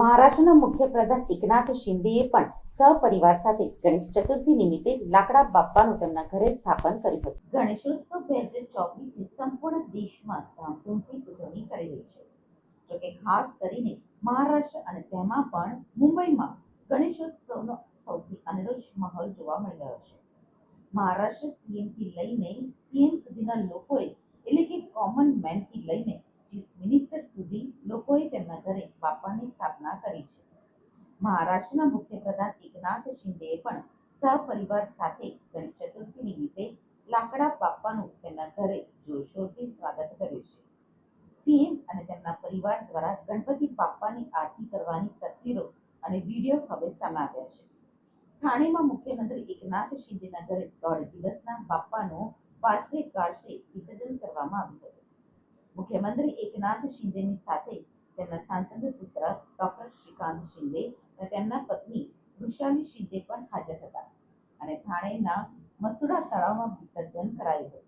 મહારાષ્ટ્રના મુખ્યપ્રધાન એકનાથ શિંદેએ પણ સહપરિવાર સાથે ગણેશ ચતુર્થી નિમિત્તે લાકડા બાપ્પાનું તેમના ઘરે સ્થાપન કર્યું હતું. ગણેશોત્સવ બે હજાર ચોવીસે સંપૂર્ણ દેશમાં ધામધૂમથી ઉજવણી કરી રહી છે. જોકે ખાસ કરીને મહારાષ્ટ્ર અને તેમાં પણ મુંબઈમાં ગણેશોત્સવનો સૌથી અનરોજ માહોલ જોવા મળી રહ્યો છે. મહારાષ્ટ્ર સીએમથી લઈને સીએમ સુધીના લોકોએ, એટલે કે કોમન મેનથી લઈને ચીફ મિનિસ્ટર સુધી લોકોએ તેમના ઘરે બાપાની સ્થાપના મહારાષ્ટ્રના મુખ્યપ્રધાન એકનાથ શિંદેએ પણ સહપરિવાર સાથે ગણેશ ચતુર્થી નિમિત્તે લાકડા બાપાનું તેમના ઘરે જોરશોરથી સ્વાગત કર્યું છે. સીએમ અને તેમના પરિવાર દ્વારા ગણપતિ બાપાની આરતી કરવાની તસવીરો અને વીડિયો હવે સામે છે. થાણેમાં મુખ્યમંત્રી એકનાથ શિંદેના ઘરે દોઢ દિવસના બાપાનું વાજતે ગાજતે વિસર્જન કરવામાં આવ્યું હતું. મુખ્યમંત્રી એકનાથ શિંદેની સાથે તેમના લક્ષ્મીકાંત શિંદે અને તેમના પત્ની વૃષાલી શિંદે પણ હાજર હતા અને થાણેના મસુડા તળાવમાં વિસર્જન કરાયું હતું.